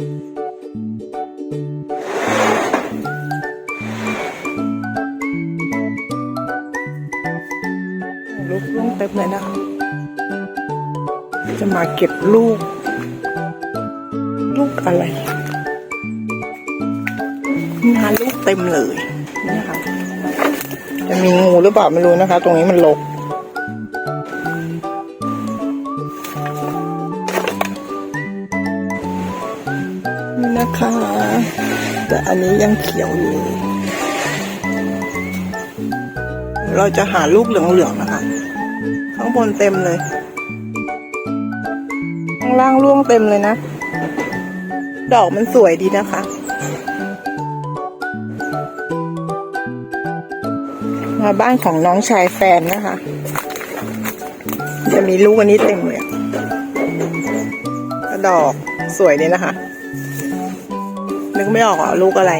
ลูกร่วงเต็มเลยนะคะจะมาเก็บลูก ลูกอะไรนาลูกเต็มเลยนี่ค่ะจะมีงูหรือเปล่าไม่รู้นะคะ ตรงนี้มันรก นะคะ แต่อันนี้ยังเขียวอยู่ เราจะหาลูกเหลืองๆนะคะ ข้างบนเต็มเลย ข้างล่างร่วงเต็มเลยนะ ดอกมันสวยดีนะคะ มาบ้านของน้องชายแฟนนะคะ จะมีลูกอันนี้เต็มเลยอะดอกสวยดีนะคะ นึกไม่ออกอะลูกอะไร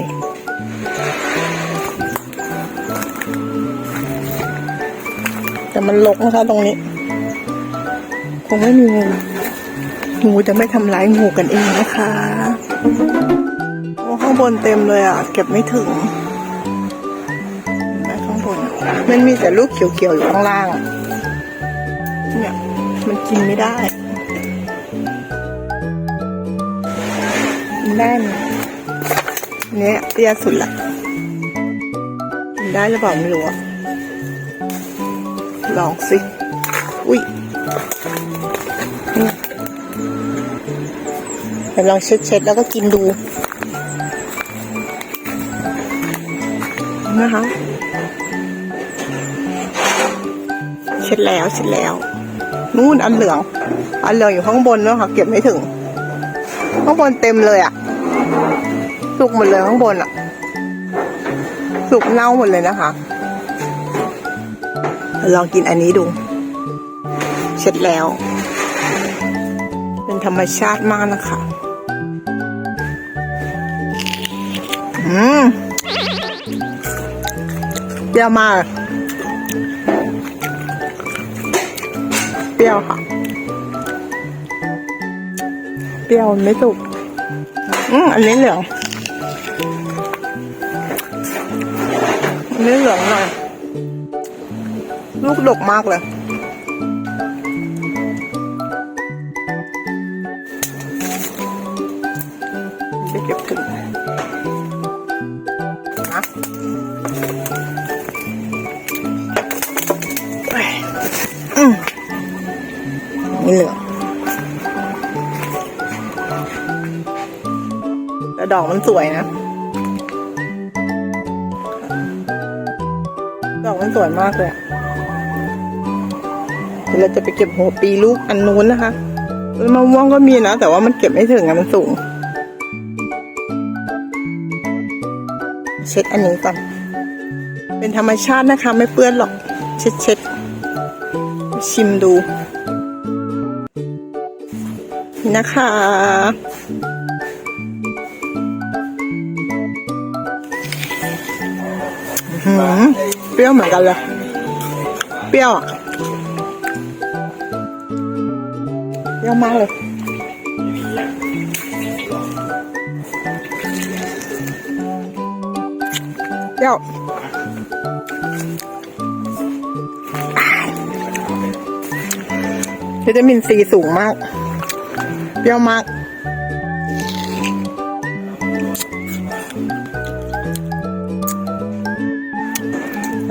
แต่มันลกนะคะตรงนี้ คงไม่มีงูงูจะไม่ทำร้ายงูกันเองนะคะโอ้ข้างบนเต็มเลยอะ เก็บไม่ถึงข้างบนมันมีแต่ลูกเขียวๆอยู่ข้างล่าง เนี่ย มันกินไม่ได้กินได้ไหม เนี่ยเตี้ยสุดละกินได้หรือเปล่าไม่รู้อะลองสิ อุ้ยเดี๋ยวลองเช็ดๆแล้วก็กินดูนะคะเช็ดแล้วเช็ดแล้วนู่นอันเหลือง อันเหลืองอยู่ข้างบนเนาะค่ะเก็บไม่ถึง ข้างบนเต็มเลยอะ สุกหมดเลยข้างบนอะสุกเน่าหมดเลยนะคะ ลองกินอันนี้ดู เสร็จแล้ว เป็นธรรมชาติมากนะคะ อืมเปรี้ยวมาก เปรี้ยวค่ะ เปรี้ยวไม่สุก อืมอันนี้เหลือง อันนี้เหลืองหน่อย ลูกดกมากเลย จะเก็บถึงนะอืมนี่เหลืองแต่ดอกมันสวยนะ มันสวยมากเลยเดี๋ยวเราจะไปเก็บหัวปีลูกอันนู้นนะคะมะม่วงก็มีนะ แต่ว่ามันเก็บไม่ถึงอะมันสูง เช็ดอันนี้ก่อน เป็นธรรมชาตินะคะ ไม่เปื้อนหรอก เช็ดเช็ดชิมดูนะคะ หือเป รี้ยวเหมือนกันเลย เปรี้ยวอะเปรี้ยวมากเลยเปรี้ยววิตามินซีสูงมาก เปรี้ยวมาก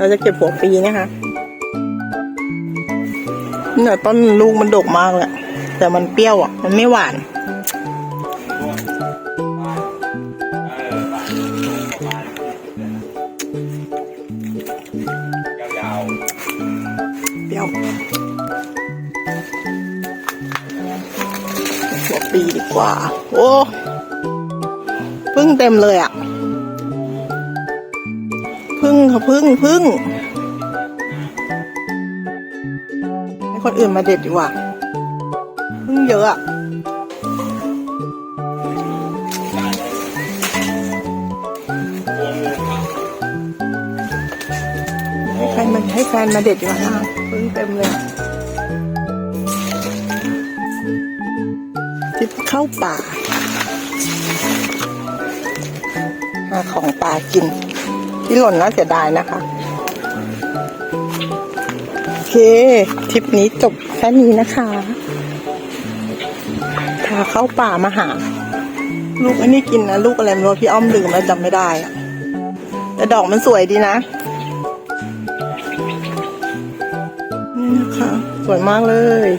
เราจะเก็บหัวปีนะคะเนี่ยต้นลูกมันดกมากเลยแต่มันเปรี้ยวอะ มันไม่หวานเปรี้ยวหัวปีดีกว่า โอ้พึ่งเต็มเลยอะ พึ่งค่ะพึ่งพึ่งให้คนอื่นมาเด็ดดีกว่าพึ่งเยอะอะให้ใครมันให้แฟนมาเด็ดดีกว่านะพึ่งเต็มเลยทิพเข้าป่าของปลากิน ที่หล่นน่าเสียดายนะคะโอเคทริปนี้จบแค่นี้นะคะพาเข้าป่ามาหา ลูกอันนี้กินนะลูกอะไรไม่รู้พี่อ้อมลืมแล้วจำไม่ได้อะแต่ดอกมันสวยดีนะ นี่นะคะ สวยมากเลย